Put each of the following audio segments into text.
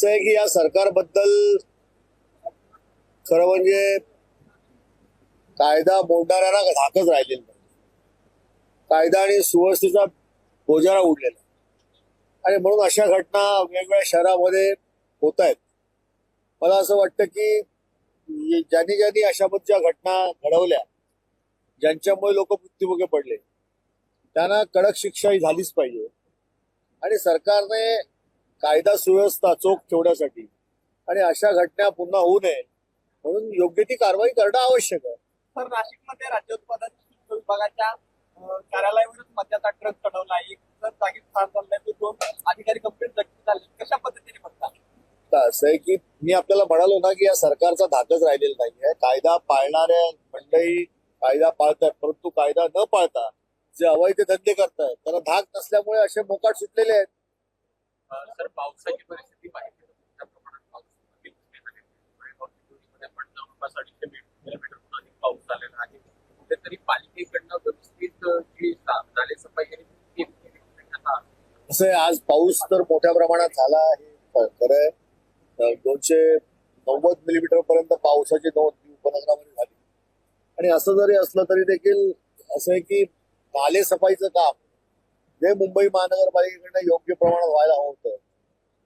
असं आहे की या सरकारबद्दल खरं म्हणजे कायदा मोडणाऱ्यांना धाकच राहिलेला नाही. कायदा आणि सुव्यवस्थेचा बोजारा उडलेला आणि म्हणून अशा घटना वेगवेगळ्या शहरामध्ये होत आहेत मला असं वाटतं की ज्यांनी ज्यांनी अशा पद्धतीच्या घटना घडवल्या ज्यांच्यामुळे लोक मृत्युमुखी पडले त्यांना कडक शिक्षा ही झालीच पाहिजे. आणि सरकारने कायदा सुव्यवस्था चोख ठेवण्यासाठी. आणि अशा घटना पुन्हा होऊ नये म्हणून योग्य ती कारवाई करणं आवश्यक आहे. तर नाशिकमध्ये राज्य उत्पादन शुल्क विभागाच्या कार्यालयावरच मद्याचा ट्रक चढवला. एक जर जागीच ठार झालाय तो दोन अधिकारी गंभीर जखमी झाले. कशा पद्धतीने बघता? असं आहे की मी आपल्याला म्हणालो ना की या सरकारचा धाकच राहिलेला नाहीये. कायदा पाळणाऱ्या मंडळी कायदा पाळतात परंतु कायदा न पाळता जे अवैध धंदे करतायत त्यांना धाक नसल्यामुळे असे मोकाट सुटलेले आहेत. सर पावसाची परिस्थिती पाहिजे मोठ्या प्रमाणात पाऊस अगदी आहे. जवळपास अडीचशे किलोमीटरहून अधिक पाऊस झालेला आहे. कुठेतरी पालिकेकडनं व्यवस्थित जी नाले सफाई असं आज पाऊस तर मोठ्या प्रमाणात झाला हे खरं आहे दोनशे नव्वद मिलीमीटर पर्यंत पावसाची नोंद उपनगरामध्ये झाली. आणि असं जरी असलं तरी देखील असं आहे की नाले सफाईचं काम जे मुंबई महानगरपालिकेकडनं योग्य प्रमाणात व्हायला हवं होतं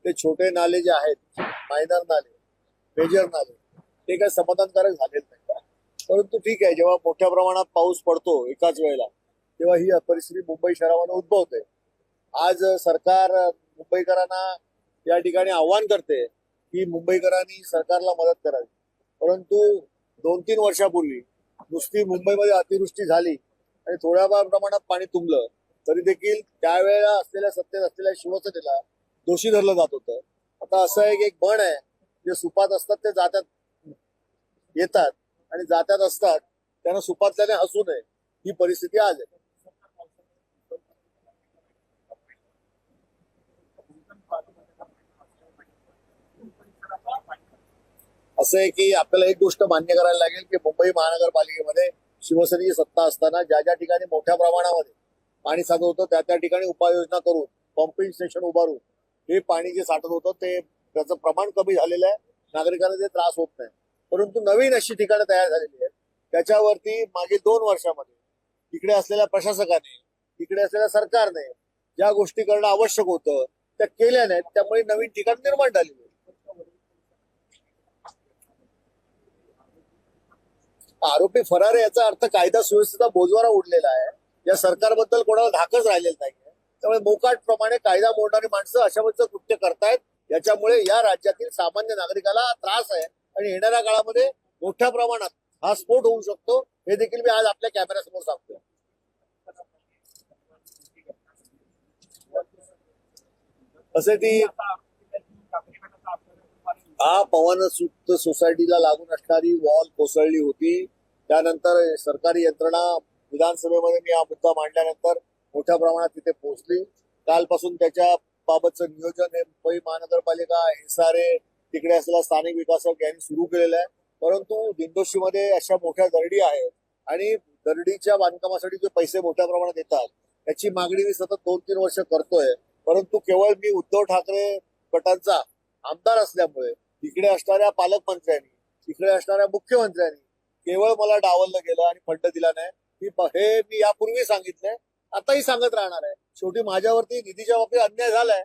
ते छोटे नाले जे आहेत मायनर नाले मेजर नाले ते काही समाधानकारक झालेले नाही परंतु ठीक आहे जेव्हा मोठ्या प्रमाणात पाऊस पडतो एकाच वेळेला तेव्हा ही परिस्थिती मुंबई शहरामध्ये उद्भवते. आज सरकार मुंबईकरांना या ठिकाणी आव्हान करते की मुंबईकरांनी सरकारला मदत करावी. परंतु दोन तीन वर्षापूर्वी नुसती मुंबईमध्ये अतिवृष्टी झाली आणि थोड्या प्रमाणात पाणी तुंबलं तरी देखील त्यावेळेला असलेल्या सत्तेत असलेल्या शिवसेनेला दोषी धरलं जात होतं. आता असं आहे की एक बण आहे जे सुपात असतात ते जात्यात येतात आणि जात्यात असतात त्यांना सुपातल्याने हसू नये ही परिस्थिती आज आहे. असं आहे की आपल्याला एक गोष्ट मान्य करायला लागेल की मुंबई महानगरपालिकेमध्ये शिवसेनेची सत्ता असताना ज्या ज्या ठिकाणी मोठ्या प्रमाणामध्ये पाणी साठत होतं त्या त्या ठिकाणी उपाययोजना करून पंपिंग स्टेशन उभारून हे पाणी जे साठत होतं ते त्याचं प्रमाण कमी झालेलं आहे. नागरिकांना ते त्रास होत नाही. परंतु नवीन अशी ठिकाणं तयार झालेली आहेत. त्याच्यावरती मागील दोन वर्षामध्ये इकडे असलेल्या प्रशासकाने इकडे असलेल्या सरकारने ज्या गोष्टी करणं आवश्यक होतं त्या केल्या नाहीत. त्यामुळे नवीन ठिकाण निर्माण झालेली आरोपी फरार याचा अर्थ कायदा सुव्यवस्थेचा बोजवारा उडलेला आहे. या सरकारबद्दल कोणाला धाकच राहिलेलं नाही त्यामुळे मोकाट प्रमाणे कायदा मोडणारी माणसं अशा वेळेचं कृत्य करतायत. याच्यामुळे या राज्यातील सामान्य नागरिकाला त्रास आहे आणि येणाऱ्या काळामध्ये मोठ्या प्रमाणात हा स्फोट होऊ शकतो. हे देखील मी आज आपल्या कॅमेऱ्यासमोर सांगतो असे ती हा पवन सुक्त सोसायटीला लागून असणारी वॉल कोसळली होती. त्यानंतर सरकारी यंत्रणा विधानसभेमध्ये मी हा मुद्दा मांडल्यानंतर मोठ्या प्रमाणात तिथे पोहोचली. कालपासून त्याच्या बाबतचं नियोजन हे मुंबई महानगरपालिका एसआरए तिकडे असलेला स्थानिक विकासक यांनी सुरू केलेलं आहे. परंतु दिंडोशीमध्ये अशा मोठ्या दरडी आहेत आणि दरडीच्या बांधकामासाठी जे पैसे मोठ्या प्रमाणात येतात त्याची मागणी मी सतत दोन तीन वर्ष करतोय. परंतु केवळ मी उद्धव ठाकरे गटांचा आमदार असल्यामुळे इकडे असणाऱ्या पालकमंत्र्यांनी इकडे असणाऱ्या मुख्यमंत्र्यांनी केवळ मला डावललं गेलं आणि फंड दिला नाही. मी हे मी यापूर्वी सांगितलंय आताही सांगत राहणार आहे. शेवटी माझ्यावरती निधीच्या बाबतीत अन्याय झालाय.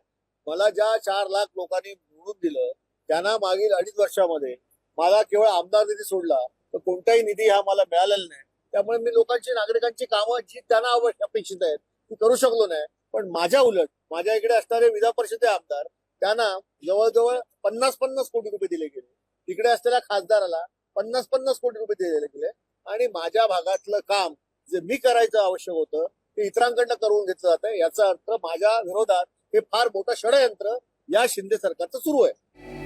मला ज्या चार लाख लोकांनी निवडून दिलं त्यांना मागील अडीच वर्षामध्ये मला केवळ आमदार निधी सोडला तर कोणताही निधी हा मला मिळालेला नाही. त्यामुळे मी लोकांची नागरिकांची कामं जी त्यांना आवश्यक अपेक्षित आहेत ती करू शकलो नाही. पण माझ्या उलट माझ्या इकडे असणारे विधान परिषदे आमदार त्यांना जवळजवळ पन्नास पन्नास कोटी रुपये दिले गेले. तिकडे असलेल्या खासदाराला पन्नास पन्नास कोटी रुपये दिले गेले. आणि माझ्या भागातलं काम जे मी करायचं आवश्यक होतं ते इतरांकडनं करून घेतलं जातं याचा अर्थ माझ्या विरोधात हे फार मोठं षडयंत्र या शिंदे सरकारचं सुरू आहे.